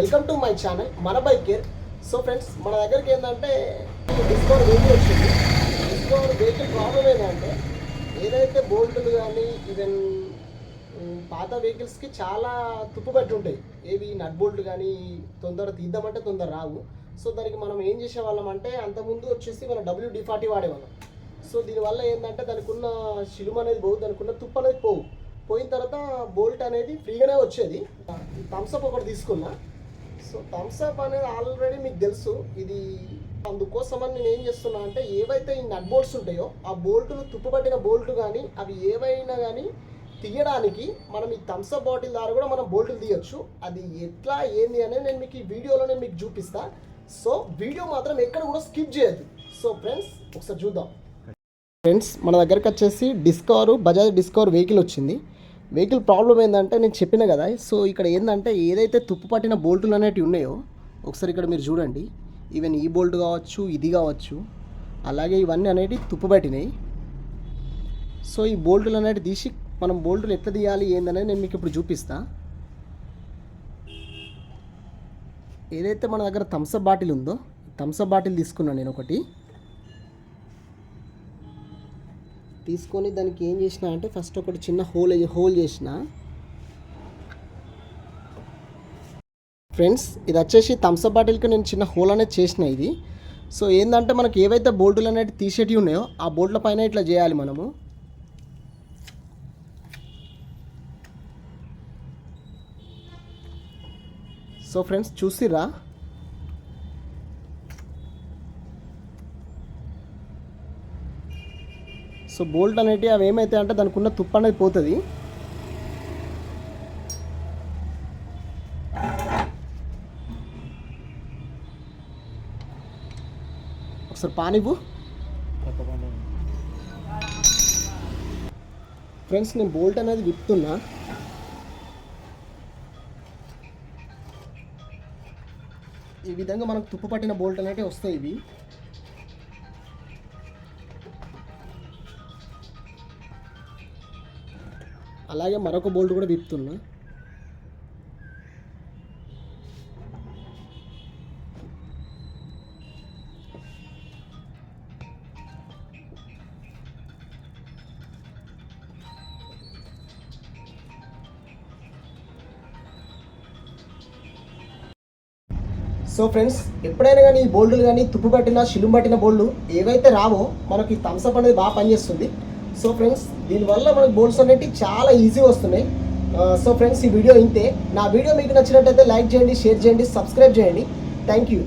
Welcome to my channel మన bike care. So friends మన దగ్గరికి ఏంటంటే డిస్కవర్ వెహికల్ వచ్చింది. డిస్కవర్ వెహికల్ ప్రాబ్లం ఏంటంటే ఏదైతే బోల్టులు కానీ ఈవెన్ పాత వెహికల్స్కి చాలా తుప్పు పెట్టి ఉంటాయి. ఏవి నట్ బోల్ట్ కానీ తొందర తీద్దామంటే తొందర రావు. సో దానికి మనం ఏం చేసేవాళ్ళం అంటే అంతకుముందు వచ్చేసి మనం డబ్ల్యూ డి ఫార్టీ వాడేవాళ్ళం. సో దీనివల్ల ఏంటంటే దానికి ఉన్న శిలుమ అనేది పోవు దానికి ఉన్న తుప్పు అనేది పోవు. పోయిన తర్వాత బోల్ట్ అనేది ఫ్రీగానే వచ్చేది. థమ్స్అప్ ఒకటి తీసుకున్నా. సో థమ్స్అప్ అనేది ఆల్రెడీ మీకు తెలుసు. ఇది అందుకోసమని నేను ఏం చేస్తున్నా అంటే ఏవైతే ఈ నట్ బోల్ట్స్ ఉంటాయో ఆ బోల్టులు తుప్పుపట్టిన బోల్ట్ కానీ అవి ఏవైనా కానీ తీయడానికి మనం ఈ థమ్స్అప్ బాటిల్ ద్వారా కూడా మనం బోల్టులు తీయొచ్చు. అది ఎట్లా ఏంది అనేది నేను మీకు ఈ వీడియోలో నేను మీకు చూపిస్తా. సో వీడియో మాత్రం ఎక్కడ కూడా స్కిప్ చేయదు సో ఫ్రెండ్స్ ఒకసారి చూద్దాం. ఫ్రెండ్స్ మన దగ్గరకు వచ్చేసి డిస్కవర్ బజాజ్ డిస్కవర్ వెహికల్ వచ్చింది. వెహికల్ ప్రాబ్లం ఏంటంటే నేను చెప్పిన కదా సో ఇక్కడ ఏంటంటే ఏదైతే తుప్పు పట్టిన బోల్టులు అనేటివి ఉన్నాయో ఒకసారి ఇక్కడ మీరు చూడండి. ఈవెన్ ఈ బోల్ట్ కావచ్చు ఇది కావచ్చు అలాగే ఇవన్నీ అనేటివి తుప్పు పట్టినాయి. సో ఈ బోల్టులు అనేవి తీసి మనం బోల్టులు ఎట్లా తీయాలి ఏందనేది నేను మీకు ఇప్పుడు చూపిస్తా. ఏదైతే మన దగ్గర థమ్స్అప్ బాటిల్ ఉందో థమ్స్అప్ బాటిల్ తీసుకున్నాను నేను ఒకటి. తీసుకొని దానికి ఏం చేసిన అంటే ఫస్ట్ ఒకటి చిన్న హోల్ హోల్ చేసిన. ఫ్రెండ్స్ ఇది వచ్చేసి థమ్స్అప్ బాటిల్కి నేను చిన్న హోల్ అనేది చేసిన ఇది. సో ఏంటంటే మనకి ఏవైతే బోల్టులు అనేవి తీసేటివి ఉన్నాయో ఆ బోల్ట్ల పైన ఇట్లా చేయాలి మనము. సో ఫ్రెండ్స్ చూసిరా సో బోల్ట్ అనేటివి అవి ఏమైతే అంటే దానికి ఉన్న తుప్పు అనేది పోతుంది. ఒకసారి పానివ్వు. ఫ్రెండ్స్ నేను బోల్ట్ అనేది విప్తున్నా ఈ విధంగా మనకు తుప్పు పట్టిన బోల్ట్ అనేవి వస్తాయి ఇవి. అలాగే మరొక బోల్ట్ కూడా విప్పుతున్నా సో ఫ్రెండ్స్ ఎప్పుడైనా కానీ ఈ బోల్డులు కానీ తుప్పు పట్టిన శిలుం పట్టిన బోల్డ్లు ఏవైతే రావో మనకి థమ్స్అప్ అనేది బాగా పనిచేస్తుంది. సో ఫ్రెండ్స్ దీనివల్ల మనకు బోల్డ్స్ అనేవి చాలా ఈజీ వస్తున్నాయి. సో ఫ్రెండ్స్ ఈ వీడియో ఇంతే. నా వీడియో మీకు నచ్చినట్టయితే లైక్ చేయండి షేర్ చేయండి సబ్స్క్రైబ్ చేయండి. Thank you.